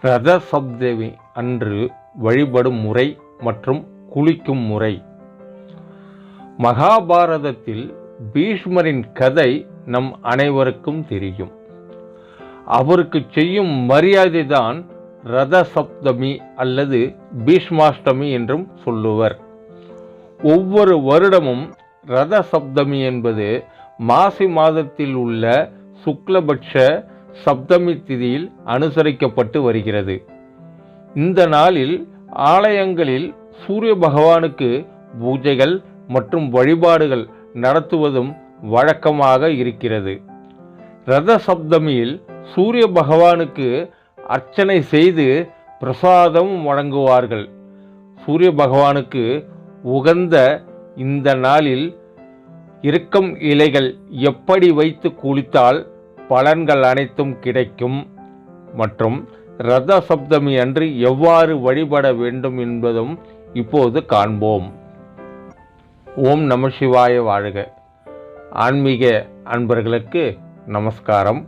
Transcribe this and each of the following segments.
ரத சப்தமி அன்று வழிபடும் முறை மற்றும் குளிக்கும் முறை. மகாபாரதத்தில் பீஷ்மரின் கதை நம் அனைவருக்கும் தெரியும். அவருக்கு செய்யும் மரியாதை தான் ரத சப்தமி அல்லது பீஷ்மாஷ்டமி என்றும் சொல்லுவர். ஒவ்வொரு வருடமும் ரத சப்தமி என்பது மாசி மாதத்தில் உள்ள சுக்லபட்ச சப்தமி திதியில் அனுசரிக்கப்பட்டு வருகிறது. இந்த நாளில் ஆலயங்களில் சூரிய பகவானுக்கு பூஜைகள் மற்றும் வழிபாடுகள் நடத்துவதும் வழக்கமாக இருக்கிறது. ரத சப்தமியில் சூரிய பகவானுக்கு அர்ச்சனை செய்து பிரசாதம் வழங்குவார்கள். சூரிய பகவானுக்கு உகந்த இந்த நாளில் இறுக்கம் இலைகள் எப்படி வைத்து குளித்தால் பலன்கள் அனைத்தும் கிடைக்கும் மற்றும் ரத சப்தமி அன்று எவ்வாறு வழிபட வேண்டும் என்பதும் இப்போது காண்போம். ஓம் நம சிவாய வாழ்க. ஆன்மீக அன்பர்களுக்கு நமஸ்காரம்.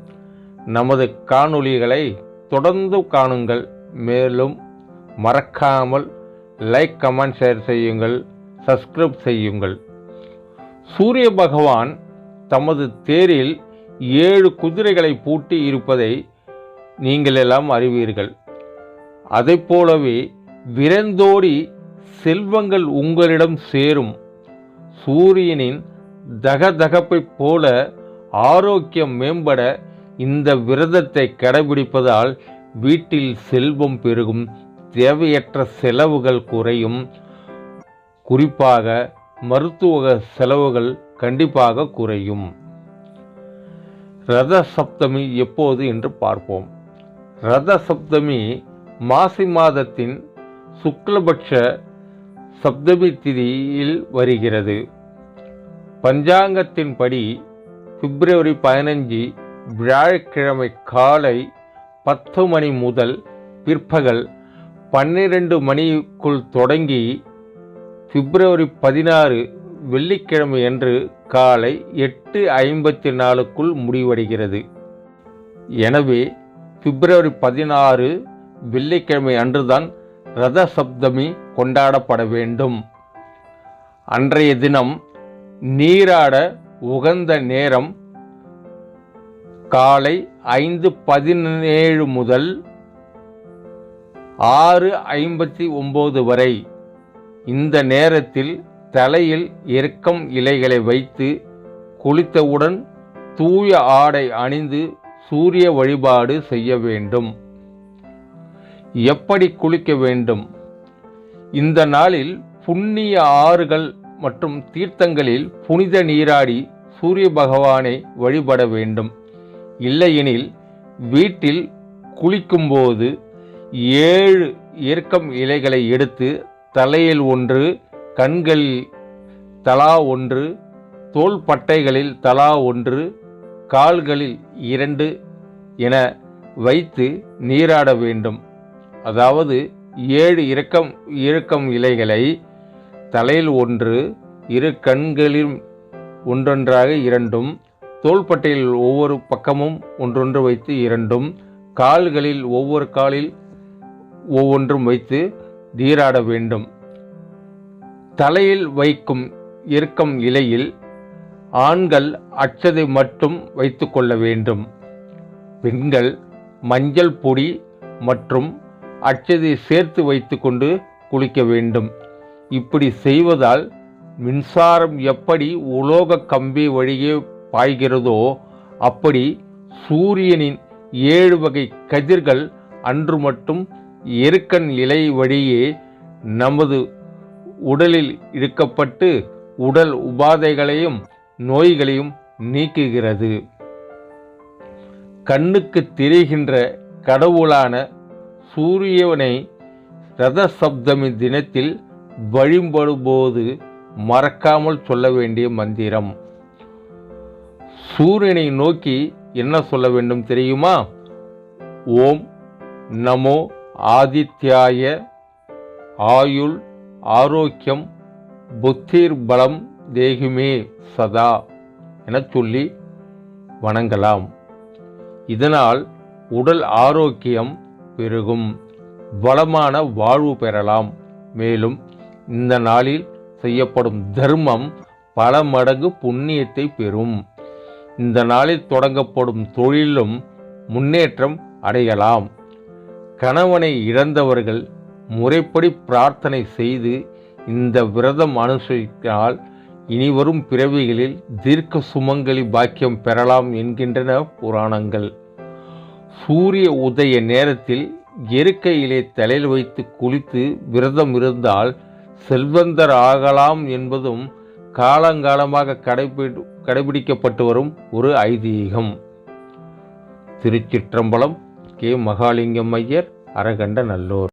நமது காணொளிகளை தொடர்ந்து காணுங்கள். மேலும் மறக்காமல் லைக் கமெண்ட் ஷேர் செய்யுங்கள். சப்ஸ்கிரைப் செய்யுங்கள். சூரிய பகவான் தமது தேரில் ஏழு குதிரைகளை பூட்டி இருப்பதை நீங்கள் எல்லாம் அறிவீர்கள். அதைப் போலவே விரைந்தோடி செல்வங்கள் உங்களிடம் சேரும். சூரியனின் தகதகப்பைப் போல ஆரோக்கியம் மேம்பட இந்த விரதத்தை கடைபிடிப்பதால் வீட்டில் செல்வம் பெருகும் தேவையற்ற செலவுகள் குறையும். குறிப்பாக மருத்துவ செலவுகள் கண்டிப்பாக குறையும். ரத சப்தமி எப்போது என்று பார்ப்போம். ரத சப்தமி மாசி மாதத்தின் சுக்லபட்ச சப்தமி திதியில் வருகிறது. பஞ்சாங்கத்தின்படி பிப்ரவரி பதினஞ்சு வியாழக்கிழமை காலை பத்து மணி முதல் பிற்பகல் பன்னிரண்டு மணிக்குள் தொடங்கி பிப்ரவரி பதினாறு வெள்ளிக்கிழமை அன்று காலை எட்டு ஐம்பத்தி நாலுக்குள் முடிவடைகிறது. எனவே பிப்ரவரி பதினாறு வெள்ளிக்கிழமை அன்றுதான் ரத சப்தமி கொண்டாடப்பட வேண்டும். அன்றைய தினம் நீராட உகந்த நேரம் காலை ஐந்து பதினேழு முதல் ஆறு ஐம்பத்தி ஒம்பது வரை. இந்த நேரத்தில் தலையில் எருக்கம் இலைகளை வைத்து குளித்தவுடன் தூய ஆடை அணிந்து சூரிய வழிபாடு செய்ய வேண்டும். எப்படி குளிக்க வேண்டும்? இந்த நாளில் புண்ணிய ஆறுகள் மற்றும் தீர்த்தங்களில் புனித நீராடி சூரிய பகவானை வழிபட வேண்டும். இல்லையெனில் வீட்டில் குளிக்கும்போது ஏழு எருக்கம் இலைகளை எடுத்து தலையில் ஒன்று கண்களில் தலா ஒன்று தோள்பட்டைகளில் தலா ஒன்று கால்களில் இரண்டு என வைத்து நீராட வேண்டும். அதாவது ஏழு இறக்கம் இறக்கம் இலைகளை தலையில் ஒன்று இரு கண்களில் ஒன்றொன்றாக இரண்டும் தோள்பட்டையில் ஒவ்வொரு பக்கமும் ஒன்றொன்று வைத்து இரண்டும் கால்களில் ஒவ்வொரு காலில் ஒவ்வொன்றும் வைத்து நீராட வேண்டும். தலையில் வைக்கும் இறுக்கம் இலையில் ஆண்கள் அச்சதை மட்டும் வைத்துக்கொள்ள வேண்டும். பெண்கள் மஞ்சள் பொடி மற்றும் அச்சதை சேர்த்து வைத்துக்கொண்டு குளிக்க வேண்டும். இப்படி செய்வதால் மின்சாரம் எப்படி உலோக கம்பி வழியே பாய்கிறதோ அப்படி சூரியனின் ஏழு வகை கதிர்கள் அன்று மட்டும் எருக்கன் இலை வழியே நமது உடலில் இழுக்கப்பட்டு உடல் உபாதைகளையும் நோய்களையும் நீக்குகிறது. கண்ணுக்கு தெரிகின்ற கடவுளான சூரியனை ரத சப்தமி தினத்தில் வழிபடும்போது மறக்காமல் சொல்ல வேண்டிய மந்திரம். சூரியனை நோக்கி என்ன சொல்ல வேண்டும் தெரியுமா? ஓம் நமோ ஆதித்யாய ஆயுள் ஆரோக்கியம் புத்திர் பலம் தேகுமே சதா என சொல்லி வணங்கலாம். இதனால் உடல் ஆரோக்கியம் பெருகும் வளமான வாழ்வு பெறலாம். மேலும் இந்த நாளில் செய்யப்படும் தர்மம் பல மடங்கு புண்ணியத்தை பெறும். இந்த நாளில் தொடங்கப்படும் தொழிலும் முன்னேற்றம் அடையலாம். கணவனை இழந்தவர்கள் முறைப்படி பிரார்த்தனை செய்து இந்த விரதம் அனுசரித்தால் இனிவரும் பிறவிகளில் தீர்க்க சுமங்கலி பாக்கியம் பெறலாம் என்கின்றன புராணங்கள். சூரிய உதய நேரத்தில் எருக்கையிலே தலையில் வைத்து குளித்து விரதம் இருந்தால் செல்வந்தர் ஆகலாம் என்பதும் காலங்காலமாக கடைபி கடைபிடிக்கப்பட்டு வரும் ஒரு ஐதீகம். திருச்சிற்றம்பலம் கே. மகாலிங்கம் ஐயர் அரகண்ட நல்லூர்.